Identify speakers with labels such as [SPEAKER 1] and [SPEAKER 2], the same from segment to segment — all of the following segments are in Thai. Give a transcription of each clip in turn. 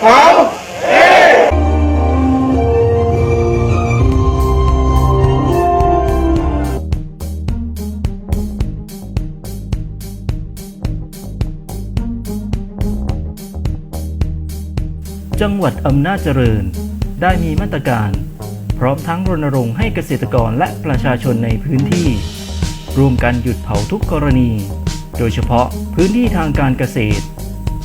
[SPEAKER 1] เผา
[SPEAKER 2] จังหวัดอำนาจเจริญ ได้มีมาตรการ พร้อมทั้งรณรงค์ให้เกษตรกรและประชาชนในพื้นที่ ร่วมกันหยุดเผาทุกกรณี โดยเฉพาะพื้นที่ทางการเกษตร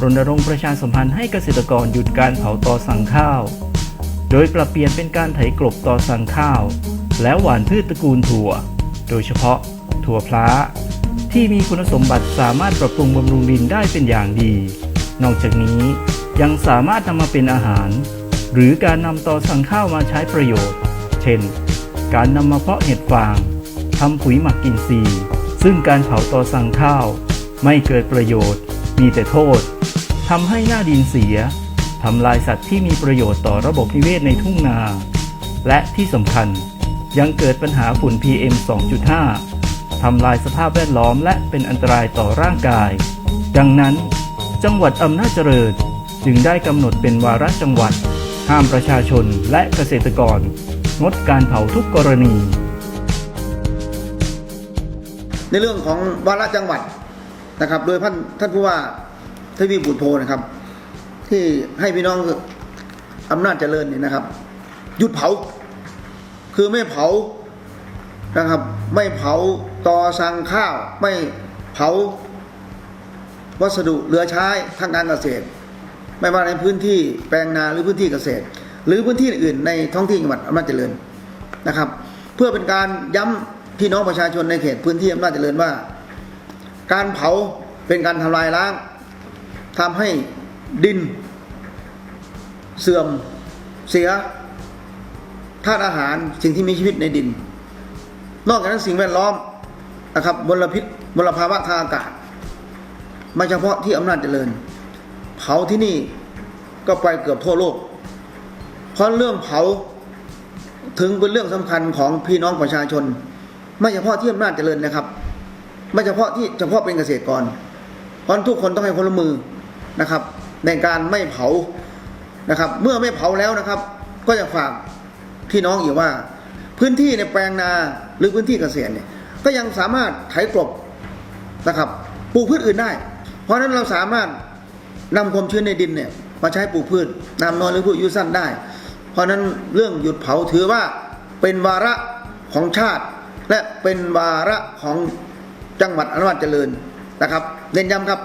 [SPEAKER 2] รณรงค์ประชาสัมพันธ์ให้เกษตรกรหยุดการเผาตอสั่งข้าว โดยปรับเปลี่ยนเป็นการไถกลบตอสั่งข้าว แล้วหว่านพืชตระกูลถั่ว โดยเฉพาะ ถั่วพล้า ที่มีคุณสมบัติสามารถปรับปรุงบำรุงดินได้เป็นอย่างดี นอกจากนี้ยังสามารถนำมาเป็นอาหาร หรือการนำตอสั่งข้าวมาใช้ประโยชน์ เช่น การนำมาเพาะเห็ดฟางทำปุ๋ยหมักอินทรีซึ่งการเผาตอสั่งข้าว ไม่เกิดประโยชน์ มีแต่โทษ ทำให้หน้าดินเสียทำลายสัตว์ที่มีประโยชน์ต่อระบบนิเวศในทุ่งนา และที่สำคัญยังเกิดปัญหาฝุ่น PM 2.5 ทำลายสภาพแวดล้อมและเป็นอันตรายต่อร่างกาย ดังนั้น จังหวัดอำนาจเจริญจึงได้กำหนดเป็นวาระจังหวัด ห้ามประชาชนและเกษตรกรงดการเผาทุกกรณี
[SPEAKER 1] ในเรื่องของวาระจังหวัดนะครับ โดยท่านท่านผู้ว่า ทวีบุตรโพนะครับ ที่ให้พี่น้องอำนาจเจริญเนี่ยนะครับ หยุดเผา คือไม่เผานะครับ ไม่เผาตอสังข้าว ไม่เผา วัสดุเหลือใช้ทางการเกษตร ไม่ว่าในพื้นที่แปลงนาหรือพื้นที่เกษตร หรือพื้นที่อื่นในท้องที่จังหวัดอำนาจเจริญนะครับ เพื่อเป็นการย้ำพี่น้องประชาชนในเขตพื้นที่อำนาจเจริญว่า การเผาเป็นการทำลายล้าง ทำให้ดิน เสื่อมเสียธาตุอาหารสิ่งที่มีชีวิตในดิน นอกจากนั้นสิ่งแวดล้อมนะครับมลพิษมลภาวะทางอากาศไม่เฉพาะที่อำนาจเจริญ เผาที่นี่ก็ไปเกือบทั่วโลก เพราะเรื่องเผาถึงเป็นเรื่องสำคัญของพี่น้องประชาชน ไม่เฉพาะที่อำนาจเจริญนะครับ ไม่เฉพาะที่เฉพาะเป็นเกษตรกรเพราะทุกคนต้องให้ความร่วมมือ นะครับ ในการไม่เผานะครับ เมื่อไม่เผาแล้วนะครับ ก็จะฝากพี่น้องอีกว่า พื้นที่ในแปลงนาหรือพื้นที่เกษตรเนี่ยก็ยังสามารถไถกลบนะครับปลูกพืชอื่นได้ เพราะฉะนั้นเราสามารถนำความชื้นในดินเนี่ยมาใช้ปลูกพืชน้ำน้อยหรือพืชยุสั้นได้ เพราะฉะนั้นเรื่องหยุดเผาถือว่าเป็นวาระของชาติ และเป็นวาระของจังหวัดอนุวัตเจริญนะครับเน้นย้ำครับ